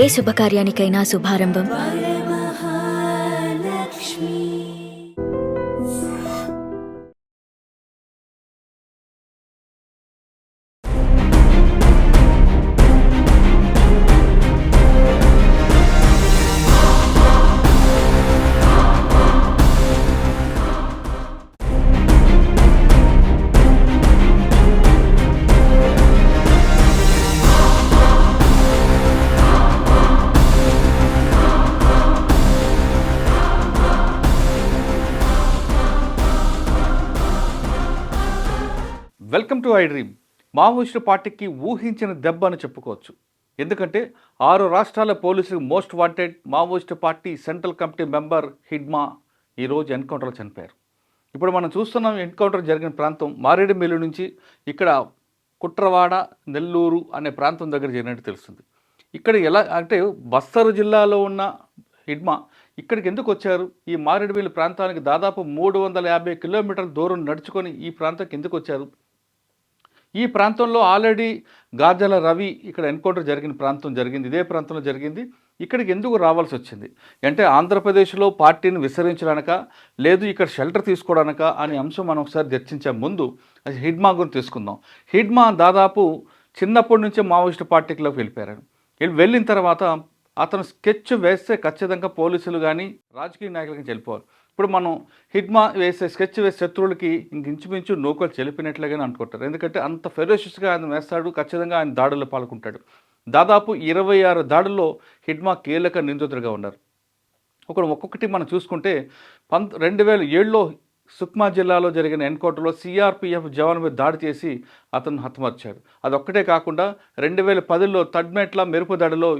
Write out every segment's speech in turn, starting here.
ఏ శుభకార్యానికైనా శుభారంభం. Welcome to iDream. Maoist పార్టీకి ఊహించిన దెబ్బ అని చెప్పుకోవచ్చు. ఎందుకంటే ఆరు రాష్ట్రాల పోలీసులు most wanted Maoist party central committee member Hidma ఈరోజు ఎన్కౌంటర్లో చనిపోయారు. ఇప్పుడు మనం చూస్తున్నాం ఎన్కౌంటర్ జరిగిన ప్రాంతం మారేడుమిల్లి నుంచి ఇక్కడ కుట్రవాడ నెల్లూరు అనే ప్రాంతం దగ్గర జరిగినట్టు తెలుస్తుంది. ఇక్కడ ఎలా అంటే బస్తరు జిల్లాలో ఉన్న హిడ్మా ఇక్కడికి ఎందుకు వచ్చారు? ఈ మారేడుమిల్లి ప్రాంతానికి దాదాపు మూడు వందల యాభై కిలోమీటర్ల దూరం నడుచుకొని ఈ ప్రాంతానికి ఎందుకు వచ్చారు? ఈ ప్రాంతంలో ఆల్రెడీ గాజల రవి ఇక్కడ ఎన్కౌంటర్ జరిగిన ప్రాంతం జరిగింది ఇదే ప్రాంతంలో జరిగింది. ఇక్కడికి ఎందుకు రావాల్సి వచ్చింది? అంటే ఆంధ్రప్రదేశ్లో పార్టీని విస్తరించడానిక లేదు ఇక్కడ షెల్టర్ తీసుకోవడానిక అనే అంశం మనం ఒకసారి చర్చించే ముందు అది హిడ్మా గురించి తీసుకుందాం. హిడ్మా దాదాపు చిన్నప్పటి నుంచే మావోయిస్ట్ పార్టీలోకి వెళ్ళిపోయారు. వెళ్ళిన తర్వాత అతను స్కెచ్ వేస్తే ఖచ్చితంగా పోలీసులు కానీ రాజకీయ నాయకులకి వెళ్ళిపోవాలి ఇప్పుడు మనం హిడ్మా వేసే స్కెచ్ వేసే శత్రువులకి ఇంక ఇంచుమించు నూకలు చెలిపినట్లుగానే అనుకుంటారు. ఎందుకంటే అంత ఫెరోషియస్గా ఆయన వేస్తాడు ఖచ్చితంగా ఆయన దాడుల్లో పాల్గొంటాడు. దాదాపు ఇరవై ఆరు దాడుల్లో హిడ్మా కీలక నిందితుడిగా ఉన్నారు. ఒకడు ఒక్కొక్కటి మనం చూసుకుంటే పంత్ రెండు వేల ఏడులో సుక్మా జిల్లాలో జరిగిన ఎన్కౌంటర్లో సిఆర్పిఎఫ్ జవాన్ మీద దాడి చేసి అతను హతమార్చాడు. అదొక్కటే కాకుండా రెండు వేల పదిలో తడ్మెట్ల మెరుపు దాడిలో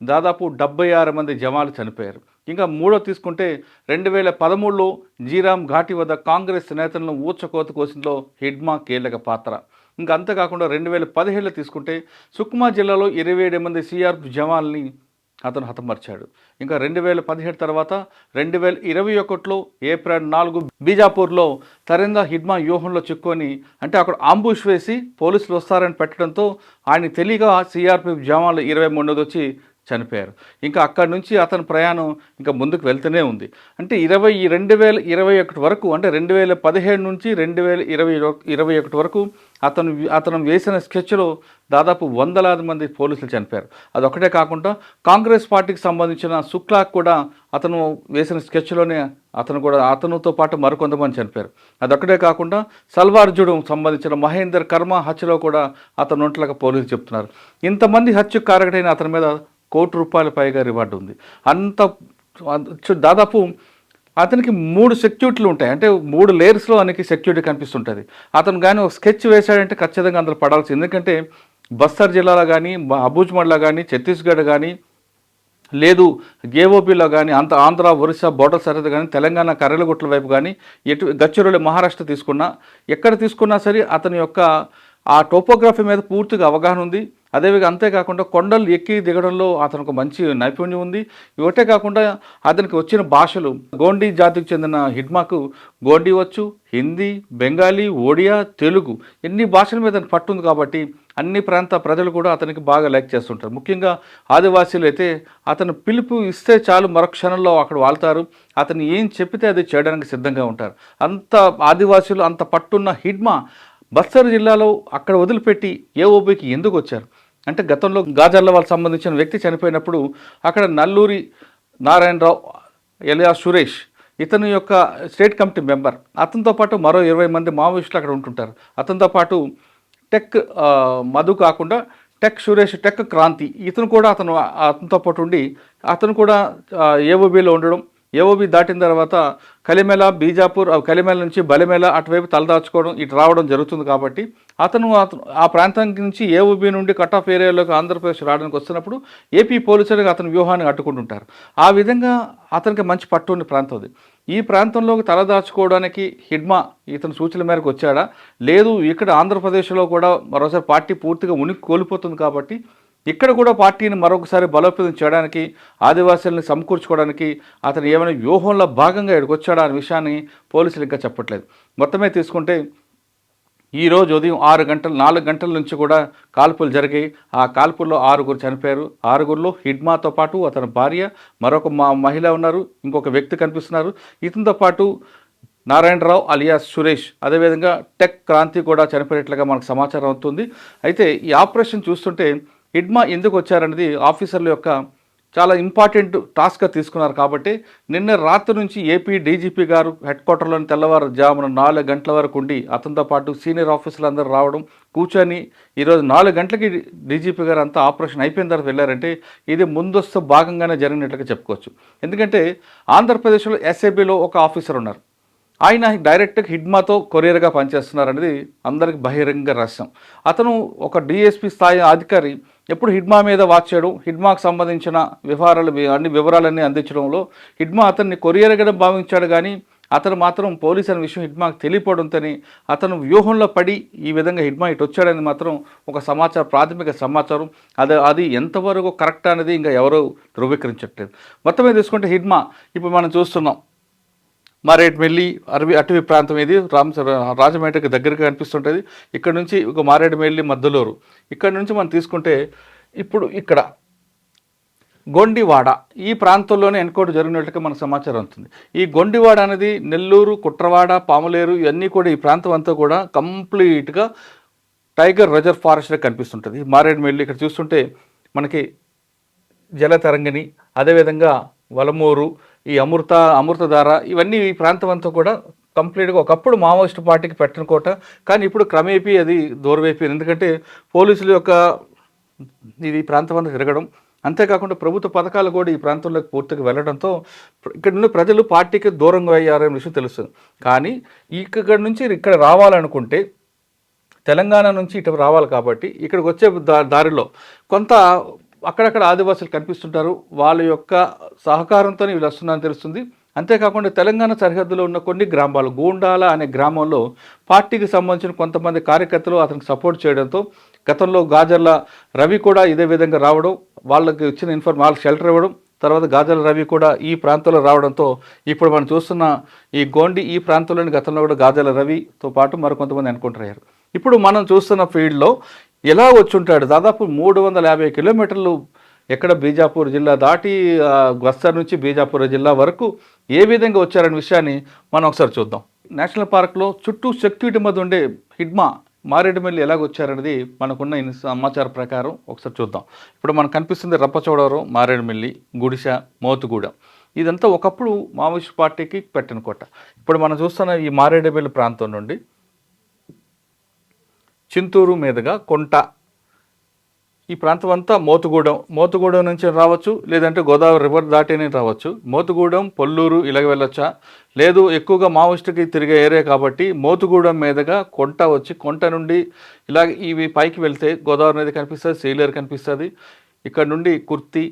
దాదాపు డెబ్బై ఆరు మంది జవాన్లు చనిపోయారు. ఇంకా మూడో తీసుకుంటే రెండు వేల పదమూడులో జీరామ్ ఘాటి వద్ద కాంగ్రెస్ నేతలను ఊచకోత కోసిందో హిడ్మా కీలక పాత్ర. ఇంకా అంతేకాకుండా రెండు వేల పదిహేడులో తీసుకుంటే సుక్మా జిల్లాలో ఇరవై ఏడు మంది సిఆర్పి జవాన్లని అతను హతమర్చాడు. ఇంకా రెండు వేల పదిహేడు తర్వాత రెండు వేల ఇరవై ఒకటిలో ఏప్రిల్ నాలుగు బీజాపూర్లో తరేందా హిడ్మా వ్యూహంలో చిక్కుని అంటే అక్కడ ఆంబుష్ వేసి పోలీసులు వస్తారని పెట్టడంతో ఆయన తెలియక సిఆర్పి జవాన్లు ఇరవై మూడోది వచ్చి చనిపోయారు. ఇంకా అక్కడి నుంచి అతని ప్రయాణం ఇంకా ముందుకు వెళ్తూనే ఉంది. అంటే ఇరవై రెండు వేల ఇరవై ఒకటి వరకు అంటే రెండు వేల పదిహేడు నుంచి రెండు వేల ఇరవై ఇరవై ఒకటి వరకు అతను అతను వేసిన స్కెచ్లో దాదాపు వందలాది మంది పోలీసులు చనిపోయారు. అదొకటే కాకుండా కాంగ్రెస్ పార్టీకి సంబంధించిన శుక్లాక్ కూడా అతను వేసిన స్కెచ్లోనే అతను కూడా అతనుతో పాటు మరికొంతమంది చనిపోయారు. అదొకటే కాకుండా సల్వార్జుడు సంబంధించిన మహేందర్ కర్మ హత్యలో కూడా అతను ఒంట్లకు పోలీసులు చెప్తున్నారు. ఇంతమంది హత్యకు కారకుడైన అతని మీద కోటి రూపాయల పైగా రివార్డు ఉంది. అంత దాదాపు అతనికి మూడు సెక్యూరిటీలు ఉంటాయి. అంటే మూడు లేయర్స్లో అతనికి సెక్యూరిటీ కనిపిస్తుంటుంది. అతను కానీ ఒక స్కెచ్ వేశాడంటే ఖచ్చితంగా అందులో పడాల్సి ఎందుకంటే బస్తర్ జిల్లాలో కానీ అబూజ్మడ్లో కానీ ఛత్తీస్గఢ్ కానీ లేదు గేఓబీలో కానీ అంత ఆంధ్ర ఒరిస్సా బోర్డర్ సరిహద్దు కానీ తెలంగాణ కర్రలగుట్ల వైపు కానీ ఎటు గచ్చిరోలి మహారాష్ట్ర తీసుకున్నా ఎక్కడ తీసుకున్నా సరే అతని యొక్క ఆ టోపోగ్రఫీ మీద పూర్తిగా అవగాహన ఉంది. అదేవిధంగా అంతేకాకుండా కొండలు ఎక్కి దిగడంలో అతనికి మంచి నైపుణ్యం ఉంది. ఇవటే కాకుండా అతనికి వచ్చిన భాషలు గోండీ జాతికి చెందిన హిడ్మాకు గోండీ వచ్చు హిందీ బెంగాలీ ఒడియా తెలుగు ఎన్ని భాషల మీద అతనికి పట్టుంది కాబట్టి అన్ని ప్రాంత ప్రజలు కూడా అతనికి బాగా లైక్ చేస్తుంటారు. ముఖ్యంగా ఆదివాసీలు అయితే అతను పిలుపు ఇస్తే చాలు మరోక్షణంలో అక్కడ వాళ్తారు. అతను ఏం చెప్పితే అది చేయడానికి సిద్ధంగా ఉంటారు. అంత ఆదివాసీలు అంత పట్టున్న హిడ్మా బస్తర్ జిల్లాలో అక్కడ వదిలిపెట్టి ఏఓబికి ఎందుకు వచ్చారు? అంటే గతంలో గాజర్ల వాళ్ళకి సంబంధించిన వ్యక్తి చనిపోయినప్పుడు అక్కడ నల్లూరి నారాయణరావు ఎలియా సురేష్ ఇతని యొక్క స్టేట్ కమిటీ మెంబర్. అతనితో పాటు మరో ఇరవై మంది మావోయిస్టులు అక్కడ ఉంటుంటారు. అతనితో పాటు టెక్ మధు కాకుండా టెక్ సురేష్ టెక్ క్రాంతి ఇతను కూడా అతను అతనితో పాటు ఉండి అతను కూడా ఏఓబీలో ఉండడం ఏఓబి దాటిన తర్వాత కలిమెల బీజాపూర్ కలిమెల నుంచి బలిమెల అటువైపు తలదాచుకోవడం ఇటు రావడం జరుగుతుంది కాబట్టి అతను అతను ఆ ప్రాంతం నుంచి ఏఓబి నుండి కట్ ఆఫ్ ఏరియాలోకి ఆంధ్రప్రదేశ్ రావడానికి వస్తున్నప్పుడు ఏపీ పోలీసులకు అతని వ్యూహాన్ని అడ్డుకుంటుంటారు. ఆ విధంగా అతనికి మంచి పట్టు ఉన్న ప్రాంతం అది. ఈ ప్రాంతంలోకి తలదాచుకోవడానికి హిడ్మా ఇతని సూచనల మేరకు వచ్చాడా? లేదు ఇక్కడ ఆంధ్రప్రదేశ్లో కూడా మరోసారి పార్టీ పూర్తిగా ఉనికి కోల్పోతుంది కాబట్టి ఇక్కడ కూడా పార్టీని మరొకసారి బలోపేతం చేయడానికి ఆదివాసీలను సమకూర్చుకోవడానికి అతను ఏమైనా వ్యూహంలో భాగంగా ఇక్కడికి వచ్చాడా అనే విషయాన్ని పోలీసులు ఇంకా చెప్పట్లేదు. మొత్తమే తీసుకుంటే ఈ రోజు ఉదయం ఆరు గంటలు నాలుగు గంటల నుంచి కూడా కాల్పులు జరిగాయి. ఆ కాల్పుల్లో ఆరుగురు చనిపోయారు. ఆరుగురిలో హిడ్మాతో పాటు అతని భార్య మరొక మా మహిళ ఉన్నారు. ఇంకొక వ్యక్తి కనిపిస్తున్నారు. ఇతనితో పాటు నారాయణరావు అలియాస్ సురేష్ అదేవిధంగా టెక్ క్రాంతి కూడా చనిపోయినట్లుగా మనకు సమాచారం అవుతుంది అయితే ఈ ఆపరేషన్ చూస్తుంటే హిడ్మా ఎందుకు వచ్చారనేది ఆఫీసర్ల యొక్క చాలా ఇంపార్టెంట్ టాస్క్గా తీసుకున్నారు కాబట్టి నిన్న రాత్రి నుంచి ఏపీ డీజీపీ గారు హెడ్ క్వార్టర్లోని తెల్లవారు జామున నాలుగు గంటల వరకు ఉండి అతనితో పాటు సీనియర్ ఆఫీసర్లు అందరూ రావడం కూర్చొని ఈరోజు నాలుగు గంటలకి డీజీపీ గారు అంతా ఆపరేషన్ అయిపోయిన తర్వాత వెళ్ళారంటే ఇది ముందస్తు భాగంగానే జరిగినట్లుగా చెప్పుకోవచ్చు. ఎందుకంటే ఆంధ్రప్రదేశ్లో ఎస్ఏబిలో ఒక ఆఫీసర్ ఉన్నారు. ఆయన డైరెక్ట్గా హిడ్మాతో కొరియర్గా పనిచేస్తున్నారనేది అందరికి బహిరంగ రహస్యం. అతను ఒక డిఎస్పి స్థాయి అధికారి ఎప్పుడు హిడ్మా మీద వాచ్ చేయడం. హిడ్మాకు సంబంధించిన వివరాలు అన్ని వివరాలన్నీ అందించడంలో హిడ్మా అతన్ని కొరియర్గా భావించాడు కానీ అతను మాత్రం పోలీస్ అనే విషయం హిడ్మాకు తెలియపోవడంతోని అతను వ్యూహంలో పడి ఈ విధంగా హిడ్మా ఇటు వచ్చాడని మాత్రం ఒక సమాచారం ప్రాథమిక సమాచారం. అది అది ఎంతవరకు కరెక్ట్ అనేది ఇంకా ఎవరూ ధృవీకరించట్లేదు. మొత్తం మీద తీసుకుంటే హిడ్మా ఇప్పుడు మనం చూస్తున్నాం. మారేడుమిల్లి అరవి అటవీ ప్రాంతం ఇది రామ్ రాజమండ్రికి దగ్గరగా కనిపిస్తుంటుంది. ఇక్కడ నుంచి ఒక మారేడుమిల్లి మద్దలూరు. ఇక్కడ నుంచి మనం తీసుకుంటే ఇప్పుడు ఇక్కడ గొండివాడ ఈ ప్రాంతంలోనే ఎన్కౌంటర్ జరిగినట్లుగా మనకు సమాచారం అవుతుంది ఈ గొండివాడ అనేది నెల్లూరు కుట్రవాడ పాములేరు ఇవన్నీ కూడా ఈ ప్రాంతం అంతా కూడా కంప్లీట్గా టైగర్ రిజర్వ్ ఫారెస్ట్గా కనిపిస్తుంటుంది. మారేడుమిల్లి ఇక్కడ చూస్తుంటే మనకి జలతరంగిణి అదేవిధంగా వలమూరు ఈ అమృత అమృతధార ఇవన్నీ ఈ ప్రాంతం అంతా కూడా కంప్లీట్గా ఒకప్పుడు మావోయిస్ట్ పార్టీకి పెట్టనుకోట కానీ ఇప్పుడు క్రమేపీ అది దూరమైపోయింది ఎందుకంటే పోలీసుల యొక్క ఇది ఈ ప్రాంతం అంతా తిరగడం. అంతేకాకుండా ప్రభుత్వ పథకాలు కూడా ఈ ప్రాంతంలోకి పూర్తిగా వెళ్ళడంతో ఇక్కడ నుండి ప్రజలు పార్టీకి దూరంగా అయ్యారనే విషయం తెలుస్తుంది కానీ ఇక్కడ నుంచి ఇక్కడ రావాలనుకుంటే తెలంగాణ నుంచి ఇటు రావాలి కాబట్టి ఇక్కడికి వచ్చే దా- దారిలో కొంత అక్కడక్కడ ఆదివాసులు కనిపిస్తుంటారు. వాళ్ళ యొక్క సహకారంతో వీళ్ళు వస్తున్నారని తెలుస్తుంది. అంతేకాకుండా తెలంగాణ సరిహద్దులో ఉన్న కొన్ని గ్రామాలు గూండాల అనే గ్రామంలో పార్టీకి సంబంధించిన కొంతమంది కార్యకర్తలు అతనికి సపోర్ట్ చేయడంతో గతంలో గాజర్ల రవి కూడా ఇదే విధంగా రావడం వాళ్ళకి ఇచ్చిన ఇన్ఫర్మ్ వాళ్ళకి షెల్టర్ ఇవ్వడం తర్వాత గాజల రవి కూడా ఈ ప్రాంతంలో రావడంతో ఇప్పుడు మనం చూస్తున్న ఈ గోండి ఈ ప్రాంతంలోని గతంలో కూడా గాజల రవితో పాటు మరికొంతమంది అనుకుంటారు ఇప్పుడు మనం చూస్తున్న ఫీల్డ్లో ఎలా వచ్చుంటాడు? దాదాపు మూడు వందల యాభై కిలోమీటర్లు ఎక్కడ బీజాపూర్ జిల్లా దాటి ఆ, బస్తర్ నుంచి బీజాపూర్ జిల్లా వరకు ఏ విధంగా వచ్చారనే విషయాన్ని మనం ఒకసారి చూద్దాం. నేషనల్ పార్క్లో చుట్టూ సెక్యూరిటీ మధ్య ఉండే హిడ్మా మారేడుమిల్లి ఎలాగ వచ్చారనేది మనకున్న ఇన్ సమాచారం ప్రకారం ఒకసారి చూద్దాం. ఇప్పుడు మనకు కనిపిస్తుంది రప్పచోడవరం మారేడుమిల్లి గుడిస మోతుగూడెం. ఇదంతా ఒకప్పుడు మావోయిస్ట్ పార్టీకి పెట్టిన కోట. ఇప్పుడు మనం చూస్తున్న ఈ మారేడుమిల్లి ప్రాంతం నుండి చింతూరు మీదుగా కొంట. ఈ ప్రాంతం అంతా మోతుగూడెం. మోతుగూడెం నుంచి రావచ్చు లేదంటే గోదావరి రివర్ దాటిని రావచ్చు. మోతుగూడెం పొల్లూరు ఇలాగ వెళ్ళొచ్చా? లేదు ఎక్కువగా మావోయిస్టుకి తిరిగే ఏరియా కాబట్టి మోతుగూడెం మీదుగా కొంట వచ్చి కొంట నుండి ఇలాగ ఇవి పైకి వెళ్తే గోదావరి నది కనిపిస్తుంది సీలేరు కనిపిస్తుంది. ఇక్కడ నుండి కుర్తి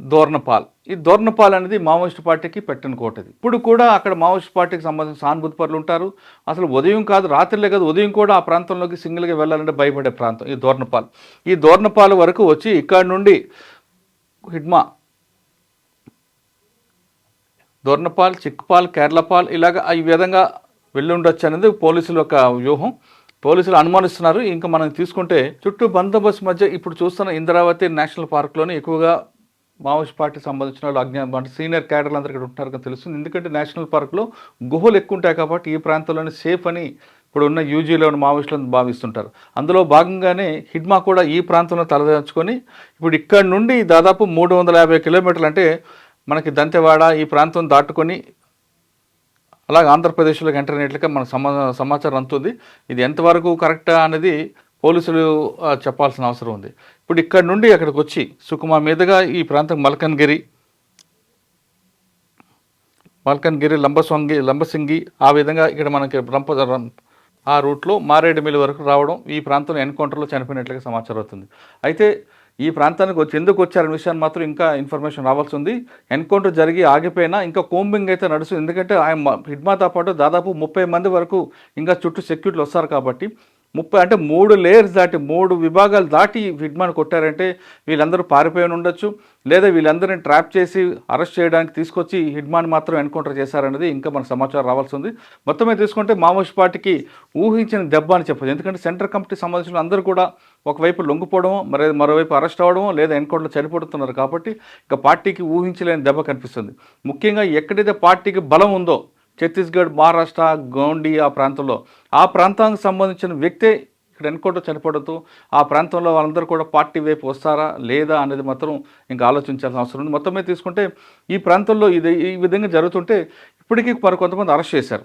దోర్నపాల్. ఈ దోర్నపాల్ అనేది మావోయిస్ట్ పార్టీకి పెట్టిన కోటది. ఇప్పుడు కూడా అక్కడ మావోయిస్ట్ పార్టీకి సంబంధించిన సానుభూతి పరులు ఉంటారు. అసలు ఉదయం కాదు రాత్రిలే కాదు ఉదయం కూడా ఆ ప్రాంతంలోకి సింగిల్గా వెళ్ళాలంటే భయపడే ప్రాంతం ఈ దోర్నపాల్. ఈ దోర్నపాల్ వరకు వచ్చి ఇక్కడ నుండి హిడ్మా దోర్నపాల్ చిక్పాల్ కేరళపాల్ ఇలాగ ఈ విధంగా వెళ్ళి ఉండొచ్చు అనేది పోలీసుల యొక్క వ్యూహం. పోలీసులు అనుమానిస్తున్నారు. ఇంకా మనం తీసుకుంటే చుట్టూ బందోబస్తు మధ్య ఇప్పుడు చూస్తున్న ఇంద్రావతి నేషనల్ పార్క్లోనే ఎక్కువగా మావోయిస్ట్ పార్టీ సంబంధించిన వాళ్ళు అజ్ఞా అంటే సీనియర్ క్యాడర్లు అందరూ ఇక్కడ ఉంటారు తెలుస్తుంది. ఎందుకంటే నేషనల్ పార్క్లో గుహలు ఎక్కువ ఉంటాయి కాబట్టి ఈ ప్రాంతంలోనే సేఫ్ అని ఇప్పుడు ఉన్న యూజీలో ఉన్న మావోయిస్టులను భావిస్తుంటారు. అందులో భాగంగానే హిడ్మా కూడా ఈ ప్రాంతంలో తలదాచుకొని ఇప్పుడు ఇక్కడ నుండి దాదాపు మూడు వందల యాభై కిలోమీటర్లు అంటే మనకి దంతెవాడ ఈ ప్రాంతం దాటుకొని అలాగే ఆంధ్రప్రదేశ్లోకి ఎంటర్ అయినట్లుగా మన సమా సమాచారం అందుతుంది. ఇది ఎంతవరకు కరెక్టా అనేది పోలీసులు చెప్పాల్సిన అవసరం ఉంది. ఇప్పుడు ఇక్కడ నుండి అక్కడికి వచ్చి సుకుమా మీదుగా ఈ ప్రాంతం మల్కన్గిరి మల్కన్గిరి లంబస్వంగి లంబసింగి ఆ విధంగా ఇక్కడ మనకి రంప రం- ఆ రూట్లో మారేడుమిల్లి వరకు రావడం ఈ ప్రాంతంలో ఎన్కౌంటర్లో చనిపోయినట్లుగా సమాచారం అవుతుంది అయితే ఈ ప్రాంతానికి వచ్చి ఎందుకు వచ్చారనే విషయాన్ని మాత్రం ఇంకా ఇన్ఫర్మేషన్ రావాల్సి ఉంది. ఎన్కౌంటర్ జరిగి ఆగిపోయినా ఇంకా కోంబింగ్ అయితే నడుస్తుంది. ఎందుకంటే ఆయన హిడ్మాతో పాటు దాదాపు ముప్పై మంది వరకు ఇంకా చుట్టూ సెక్యూరిటీలు వస్తారు కాబట్టి ముప్పై అంటే మూడు లేయర్స్ దాటి మూడు విభాగాలు దాటి హిడ్మాన్ కొట్టారంటే వీళ్ళందరూ పారిపోయి ఉండొచ్చు. లేదా వీళ్ళందరిని ట్రాప్ చేసి అరెస్ట్ చేయడానికి తీసుకొచ్చి హిడ్మాన్ మాత్రం ఎన్కౌంటర్ చేశారన్నది ఇంకా మన సమాచారం రావాల్సి ఉంది. మొత్తం మీద తీసుకుంటే మావోయిస్ట్ పార్టీకి ఊహించిన దెబ్బ అని చెప్పచ్చు. ఎందుకంటే సెంట్రల్ కమిటీ సంబంధించిన అందరూ కూడా ఒకవైపు లొంగిపోవడం మరి మరోవైపు అరెస్ట్ అవ్వడం లేదా ఎన్కౌంటర్లో చనిపోతున్నారు కాబట్టి ఇక పార్టీకి ఊహించలేని దెబ్బ కనిపిస్తుంది. ముఖ్యంగా ఎక్కడైతే పార్టీకి బలం ఉందో ఛత్తీస్గఢ్ మహారాష్ట్ర గోండి ఆ ప్రాంతంలో ఆ ప్రాంతానికి సంబంధించిన వ్యక్తే ఇక్కడ ఎన్కౌంటర్ చనిపోవడంతో ఆ ప్రాంతంలో వాళ్ళందరూ కూడా పార్టీ వైపు వస్తారా లేదా అనేది మాత్రం ఇంకా ఆలోచించాల్సిన అవసరం ఉంది. మొత్తం మీద తీసుకుంటే ఈ ప్రాంతంలో ఇది ఈ విధంగా జరుగుతుంటే ఇప్పటికీ మరి కొంతమంది అరెస్ట్ చేశారు.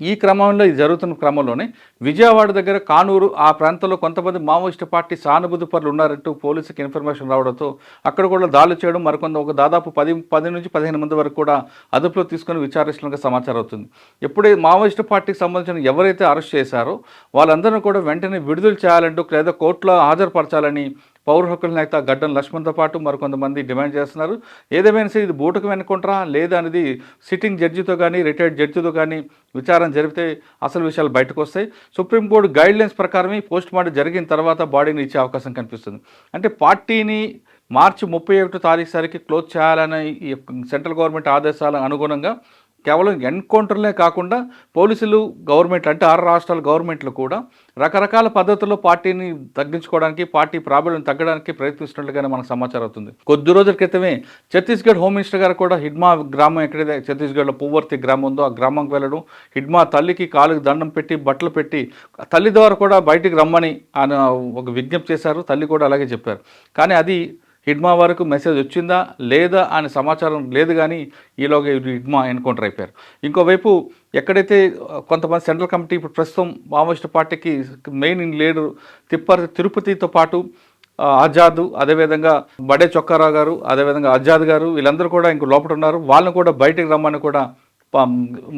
ఈ క్రమంలో ఇది జరుగుతున్న క్రమంలోనే విజయవాడ దగ్గర కానూరు ఆ ప్రాంతంలో కొంతమంది మావోయిస్టు పార్టీ సానుభూతి పరులు ఉన్నారంటూ పోలీసుకి ఇన్ఫర్మేషన్ రావడంతో అక్కడ కూడా దాడులు చేయడం మరికొంత ఒక దాదాపు పది పది నుంచి పదిహేను మంది వరకు కూడా అదుపులో తీసుకొని విచారిస్తున్నట్టుగా సమాచారం అవుతుంది. ఎప్పుడైతే మావోయిస్టు పార్టీకి సంబంధించిన ఎవరైతే అరెస్ట్ చేశారో వాళ్ళందరినీ కూడా వెంటనే విడుదల చేయాలంటూ లేదా కోర్టులో హాజరుపరచాలని పౌర హక్కుల నేత గడ్డం లక్ష్మణ్తో పాటు మరికొంతమంది డిమాండ్ చేస్తున్నారు. ఏదేమైనా సరే ఇది బూటకు వెనుకుంటారా? లేదా అనేది సిట్టింగ్ జడ్జితో కానీ రిటైర్డ్ జడ్జితో కానీ విచారణ జరిపితే అసలు విషయాలు బయటకు వస్తాయి సుప్రీంకోర్టు గైడ్ లైన్స్ ప్రకారమే పోస్ట్ మార్టం జరిగిన తర్వాత బాడీని ఇచ్చే అవకాశం కనిపిస్తుంది. అంటే పార్టీని మార్చి ముప్పై ఒకటో తారీఖు సరికి క్లోజ్ చేయాలనే ఈ సెంట్రల్ గవర్నమెంట్ ఆదేశాల అనుగుణంగా కేవలం ఎన్కౌంటర్లే కాకుండా పోలీసులు గవర్నమెంట్ అంటే ఆరు రాష్ట్రాల గవర్నమెంట్లు కూడా రకరకాల పద్ధతుల్లో పార్టీని తగ్గించుకోవడానికి పార్టీ ప్రాబల్యం తగ్గడానికి ప్రయత్నిస్తున్నట్లుగానే మనకు సమాచారం అవుతుంది కొద్ది రోజుల క్రితమే ఛత్తీస్గఢ్ హోమ్ మినిస్టర్ గారు కూడా హిడ్మా గ్రామం ఎక్కడైతే ఛత్తీస్గఢ్లో పువ్వర్తి గ్రామం ఉందో ఆ గ్రామంకి వెళ్ళడం హిడ్మా తల్లికి కాలుకి దండం పెట్టి బట్టలు పెట్టి తల్లి ద్వారా కూడా బయటికి రమ్మని ఆయన ఒక విజ్ఞప్తి చేశారు తల్లి కూడా అలాగే చెప్పారు. కానీ అది హిడ్మా వరకు మెసేజ్ వచ్చిందా? లేదా అనే సమాచారం లేదు కానీ ఈలోగా హిడ్మా ఎన్కౌంటర్ అయిపోయారు. ఇంకోవైపు ఎక్కడైతే కొంతమంది సెంట్రల్ కమిటీ ఇప్పుడు ప్రస్తుతం మావోయిస్ట్ పార్టీకి మెయిన్ లీడర్ తిప్పర్ తిరుపతితో పాటు ఆ, ఆజాద్ అదేవిధంగా బడే చొక్కారావు గారు అదేవిధంగా ఆజాద్ గారు వీళ్ళందరూ కూడా ఇంకో లోపల ఉన్నారు వాళ్ళని కూడా బయటికి రమ్మని కూడా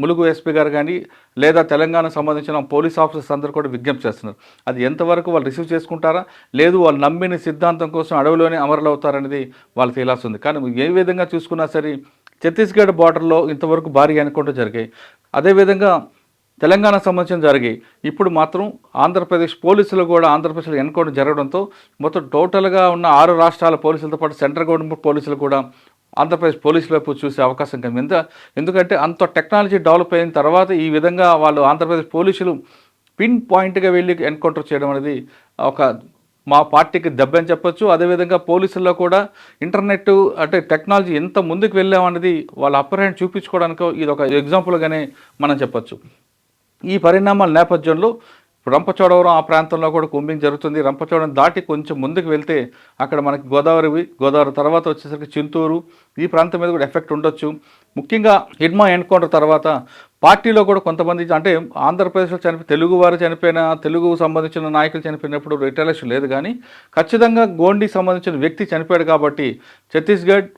ములుగు ఎస్పీ గారు కానీ లేదా తెలంగాణకు సంబంధించిన పోలీస్ ఆఫీసర్స్ అందరూ కూడా విజ్ఞప్తి చేస్తున్నారు. అది ఎంతవరకు వాళ్ళు రిసీవ్ చేసుకుంటారా? లేదు వాళ్ళు నమ్మిన సిద్ధాంతం కోసం అడవిలోనే అమరులు అవుతారనేది వాళ్ళు తేలాల్సింది కానీ ఏ విధంగా చూసుకున్నా సరే ఛత్తీస్గఢ్ బార్డర్లో ఇంతవరకు భారీ ఎన్కౌంటర్ జరిగాయి. అదేవిధంగా తెలంగాణ సంబంధించిన జరిగాయి. ఇప్పుడు మాత్రం ఆంధ్రప్రదేశ్ పోలీసులు కూడా ఆంధ్రప్రదేశ్లో ఎన్కౌంటర్ జరగడంతో మొత్తం టోటల్గా ఉన్న ఆరు రాష్ట్రాల పోలీసులతో పాటు సెంట్రల్ గవర్నమెంట్ పోలీసులు కూడా ఆంధ్రప్రదేశ్ పోలీసుల వైపు చూసే అవకాశం కలిగింది ఎందుకంటే అంత టెక్నాలజీ డెవలప్ అయిన తర్వాత ఈ విధంగా వాళ్ళు ఆంధ్రప్రదేశ్ పోలీసులు పిన్ పాయింట్గా వెళ్ళి ఎన్కౌంటర్ చేయడం అనేది ఒక మా పార్టీకి దెబ్బ అని చెప్పొచ్చు. అదేవిధంగా పోలీసుల్లో కూడా ఇంటర్నెట్ అంటే టెక్నాలజీ ఎంత ముందుకు వెళ్ళామనేది వాళ్ళ అప్పర్ హ్యాండ్ చూపించుకోవడానికి ఇది ఒక ఎగ్జాంపుల్గానే మనం చెప్పొచ్చు. ఈ పరిణామాల నేపథ్యంలో రంపచోడవరం ఆ ప్రాంతంలో కూడా కుంభింగ్ జరుగుతుంది. రంపచోడవరం దాటి కొంచెం ముందుకు వెళ్తే అక్కడ మనకి గోదావరి గోదావరి తర్వాత వచ్చేసరికి చింతూరు ఈ ప్రాంతం మీద కూడా ఎఫెక్ట్ ఉండొచ్చు. ముఖ్యంగా హిడ్మా ఎన్కౌంటర్ తర్వాత పార్టీలో కూడా కొంతమంది అంటే ఆంధ్రప్రదేశ్లో చనిపోయి తెలుగు వారు చనిపోయిన తెలుగు సంబంధించిన నాయకులు చనిపోయినప్పుడు రిటైలేషన్ లేదు కానీ ఖచ్చితంగా గోండికి సంబంధించిన వ్యక్తి చనిపోయాడు కాబట్టి ఛత్తీస్గఢ్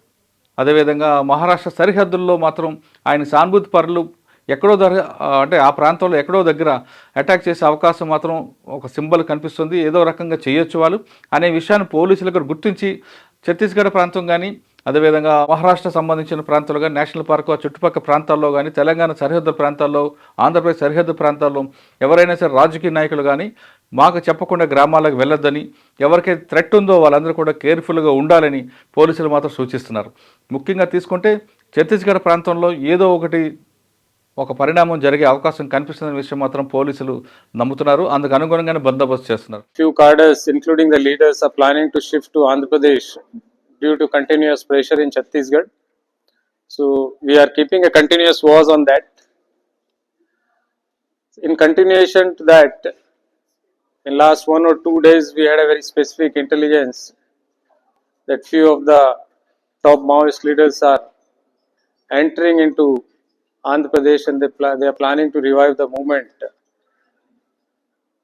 అదేవిధంగా మహారాష్ట్ర సరిహద్దుల్లో మాత్రం ఆయన సానుభూతి పరులు ఎక్కడో దగ్గర అంటే ఆ ప్రాంతంలో ఎక్కడో దగ్గర అటాక్ చేసే అవకాశం మాత్రం ఒక సింబల్ కనిపిస్తుంది. ఏదో రకంగా చేయొచ్చు వాళ్ళు. అనే విషయాన్ని పోలీసులు గుర్తించి ఛత్తీస్గఢ్ ప్రాంతం కానీ అదేవిధంగా మహారాష్ట్ర సంబంధించిన ప్రాంతాలు కానీ నేషనల్ పార్క్ ఆ చుట్టుపక్కల ప్రాంతాల్లో కానీ తెలంగాణ సరిహద్దు ప్రాంతాల్లో ఆంధ్రప్రదేశ్ సరిహద్దు ప్రాంతాల్లో ఎవరైనా సరే రాజకీయ నాయకులు కానీ మాకు చెప్పకుండా గ్రామాలకు వెళ్ళొద్దని ఎవరికైతే థ్రెట్ ఉందో వాళ్ళందరూ కూడా కేర్ఫుల్గా ఉండాలని పోలీసులు మాత్రం సూచిస్తున్నారు. ముఖ్యంగా తీసుకుంటే ఛత్తీస్గఢ్ ప్రాంతంలో ఏదో ఒకటి ఒక పరిణామం జరిగే అవకాశం కనిపిస్తున్న విషయం మాత్రం పోలీసులు నమ్ముతున్నారు. అందుకు అనుగుణంగానే బందోబస్తు చేస్తున్నారు. Few cadres including the leaders are planning to shift to Andhra Pradesh due to continuous pressure in Chhattisgarh so we keeping a continuous was on that in continuation to that in last one or two days we had a very specific intelligence that few of the top Maoist leaders are entering in to Andhra Pradesh and they, pla- they are planning to revive the movement.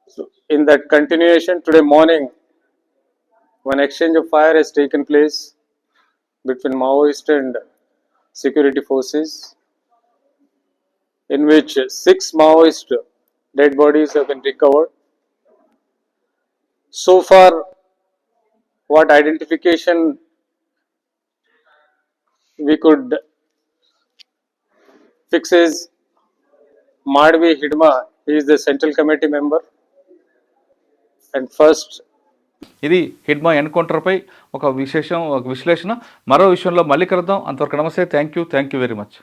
So in that continuation, today morning, one exchange of fire has taken place between Maoist and security forces, in which six Maoist dead bodies have been recovered. So far, what identification we could fixes. Madhvi Hidma, he is the central committee member. and first ఇది హిడ్మా ఎన్కౌంటర్పై ఒక విశేషం ఒక విశ్లేషణ. మరో విషయంలో మళ్ళీ కలుద్దాం. అంతవరకు నమస్తే. Thank you thank you very much